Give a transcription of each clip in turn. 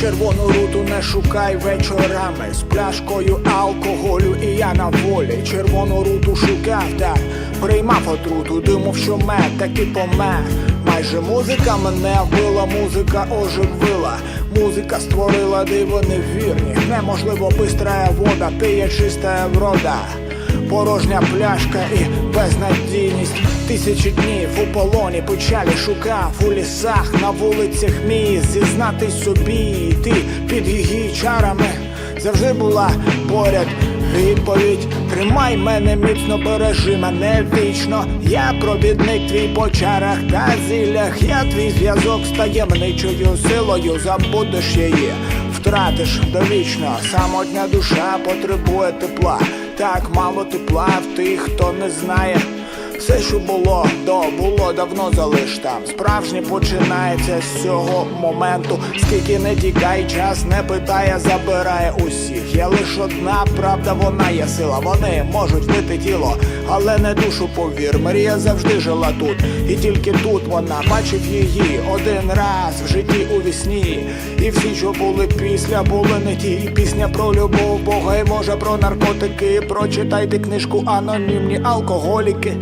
Червону руту не шукай вечорами з пляшкою алкоголю і я на волі. Червону руту шукав, так приймав отруту, думав, що мед таки помер. Майже музика мене вбила, музика оживила. Музика створила диво невірні. Неможливо бистрая вода, пиє чиста врода. Порожня пляшка і безнадійність Тисячі днів у полоні печалі шукав у лісах, на вулицях міст Зізнатись собі, ти під її чарами завжди була поряд. Відповідь тримай мене міцно, бережи мене вічно. Я провідник твій по чарах та зіллях. Я твій зв'язок з таємничою силою, забудеш її, втратиш довічно. Самотня душа потребує тепла. Так мало тепла в тих, хто не знає. Все, що було до було давно залиш там. Справжнє починається з цього моменту. Скільки не тікай, час не питає, забирає усіх. Є лиш одна правда, вона є сила. Вони можуть вбити тіло, але не душу повір. Марія завжди жила тут, і тільки тут вона бачив її один раз в житті у вісні. І всі, що були після, були не ті. І пісня про любов, Бога і може про наркотики. Прочитайте книжку анонімні алкоголіки.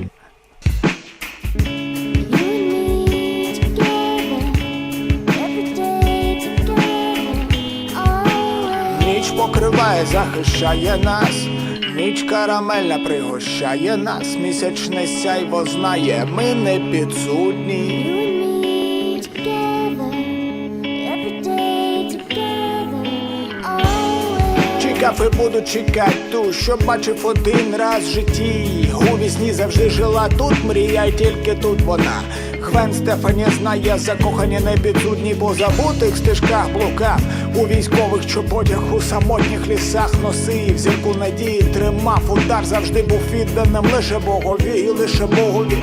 Ніч покриває, захищає нас. Ніч карамельна пригощає нас. Місячне сяйво знає, ми не підсудні. І буду чекати ту, що бачив один раз в житті. У вісні завжди жила тут, мрія, й тільки тут вона. Гвен Стефані знає, закохані не підсудні по забутих стежках блукав. У військових чоботях у самотніх лісах носив зірку надії, тримав удар, завжди був відданим лише Богові, і лише Богові.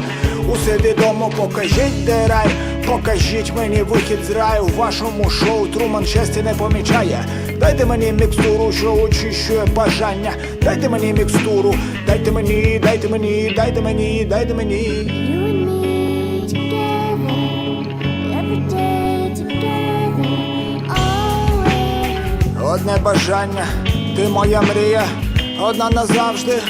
Усе відомо, покажіть де рай, покажіть мені вихід з раю в вашому шоу. Труман щастя не помічає. Дайте мені мікстуру, що очищує бажання. Дайте мені мікстуру, дайте мені, дайте мені, дайте мені, дайте мені. Одне бажання, ти моя мрія, одна назавжди.